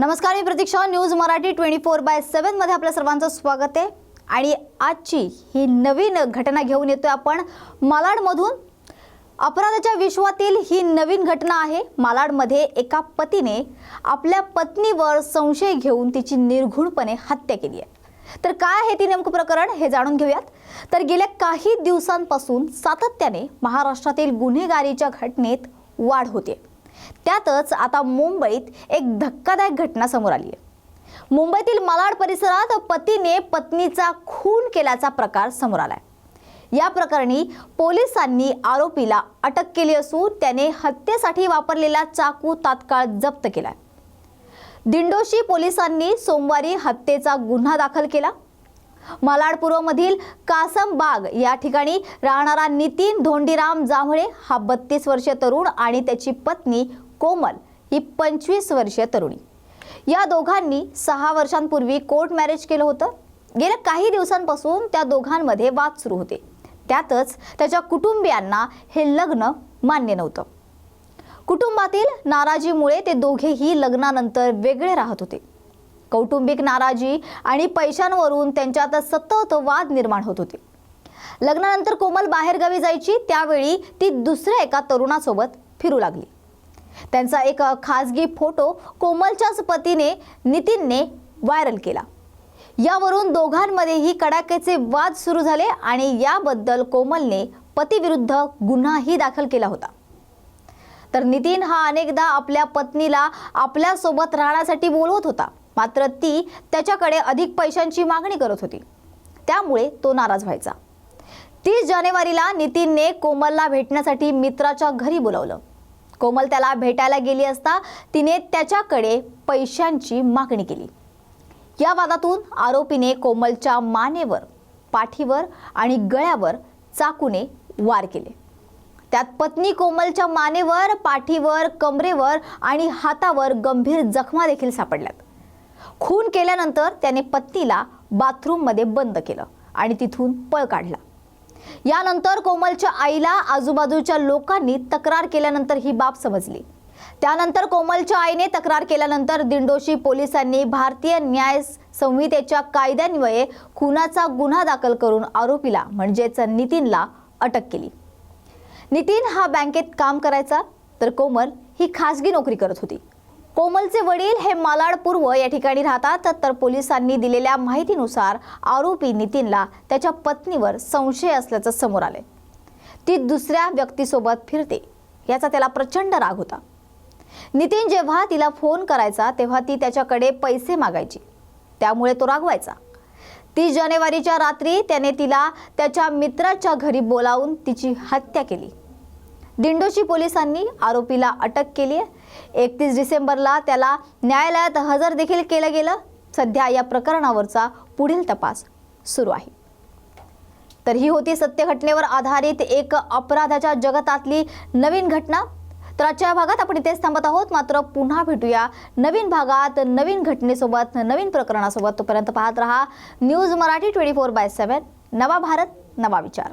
नमस्कार मी प्रतीक्षा. News Marathi twenty four by सेवनमध्ये आपल्या सर्वांचं स्वागत आहे. आणि आजची ही नवीन घटना घेऊन येतोय आपण मालाडमधून. अपराधाच्या विश्वातील ही नवीन घटना आहे. मालाडमध्ये एका पतीने आपल्या पत्नीवर संशय घेऊन तिची निर्घुणपणे हत्या केली आहे. तर काय आहे ती नेमकं प्रकरण हे जाणून घेऊयात. तर गेल्या काही दिवसांपासून सातत्याने महाराष्ट्रातील गुन्हेगारीच्या घटनेत वाढ होते. त्यातच आता मुंबईत एक धक्कादायक घटना समोर आली आहे. मुंबईतील मालाड परिसरात पतीने पत्नीचा खून केल्याचा प्रकार समोर आलाय. या प्रकरणी पोलिसांनी आरोपीला अटक केली असून त्याने हत्येसाठी वापरलेला चाकू तात्काळ जप्त केलाय. दिंडोशी पोलिसांनी सोमवारी हत्येचा गुन्हा दाखल केला. मलाडपूर्वमधील कासम कासमबाग या ठिकाणी राहणारा नितीन धोंडीराम जांभळे हा बत्तीस वर्षीय तरुण आणि त्याची पत्नी कोमल ही पंचवीस वर्षीय तरुणी. या दोघांनी सहा वर्षांपूर्वी कोर्ट मॅरेज केलं होतं. गेल्या काही दिवसांपासून त्या दोघांमध्ये वाद सुरू होते. त्यातच त्याच्या कुटुंबियांना हे लग्न मान्य नव्हतं. कुटुंबातील नाराजीमुळे ते दोघेही लग्नानंतर वेगळे राहत होते. कौटुंबिक नाराजी आणि पैशांवरून त्यांच्यात सतत वाद निर्माण होत होते. लग्नानंतर कोमल बाहेरगावी जायची त्यावेळी ती दुसऱ्या एका तरुणासोबत फिरू लागली. त्यांचा एक खासगी फोटो कोमलच्याच पतीने नितीनने व्हायरल केला. यावरून दोघांमध्येही कडाक्याचे वाद सुरू झाले आणि याबद्दल कोमलने पतीविरुद्ध गुन्हाही दाखल केला होता. तर नितीन हा अनेकदा आपल्या पत्नीला आपल्यासोबत राहण्यासाठी बोलवत होता. मात्र ती त्याच्याकडे अधिक पैशांची मागणी करत होती. त्यामुळे तो नाराज व्हायचा. तीस जानेवारीला नितीनने कोमलला भेटण्यासाठी मित्राच्या घरी बोलावलं. कोमल त्याला भेटायला गेली असता तिने त्याच्याकडे पैशांची मागणी केली. या वादातून आरोपीने कोमलच्या मानेवर पाठीवर आणि गळ्यावर चाकूने वार केले. त्यात पत्नी कोमलच्या मानेवर पाठीवर कमरेवर आणि हातावर गंभीर जखमा देखील सापडल्यात. खून केल्यानंतर त्याने पत्नीला बाथरूममध्ये बंद केलं आणि तिथून पळ काढला. यानंतर कोमलच्या आईला आजूबाजूच्या लोकांनी तक्रार केल्यानंतर ही बाब समजली. त्यानंतर कोमलच्या आईने तक्रार केल्यानंतर दिंडोशी पोलिसांनी भारतीय न्याय संहितेच्या कायद्यान्वये खुनाचा गुन्हा दाखल करून आरोपीला म्हणजेच नितीनला अटक केली. नितीन हा बँकेत काम करायचा तर कोमल ही खासगी नोकरी करत होती. कोमलचे वडील हे मालाड पूर्व या ठिकाणी राहतात तर पोलिसांनी दिलेल्या माहितीनुसार आरोपी नितीनला त्याच्या पत्नीवर संशय असल्याचं समोर आले ती दुसऱ्या व्यक्तीसोबत फिरते याचा त्याला प्रचंड राग होता. नितीन जेव्हा तिला फोन करायचा तेव्हा ती त्याच्याकडे पैसे मागायची. त्यामुळे तो रागवायचा. तीस जानेवारीच्या रात्री त्याने तिला त्याच्या मित्राच्या घरी बोलावून तिची हत्या केली. दिंडोशी पोलिसांनी आरोपीला अटक केली आहे एकतीस डिसेंबरला त्याला न्यायालयात हजर देखील केलं गेलं. सध्या या प्रकरणावरचा पुढील तपास सुरू आहे. तर ही होती सत्य घटनेवर आधारित एक अपराधाच्या जगतातली नवीन घटना. तर आजच्या भागात आपण इथेच थांबत आहोत. मात्र पुन्हा भेटूया नवीन भागात नवीन घटनेसोबत नवीन प्रकरणासोबत. तोपर्यंत पाहत रहा news Marathi twenty four by seven नवा भारत नवा विचार.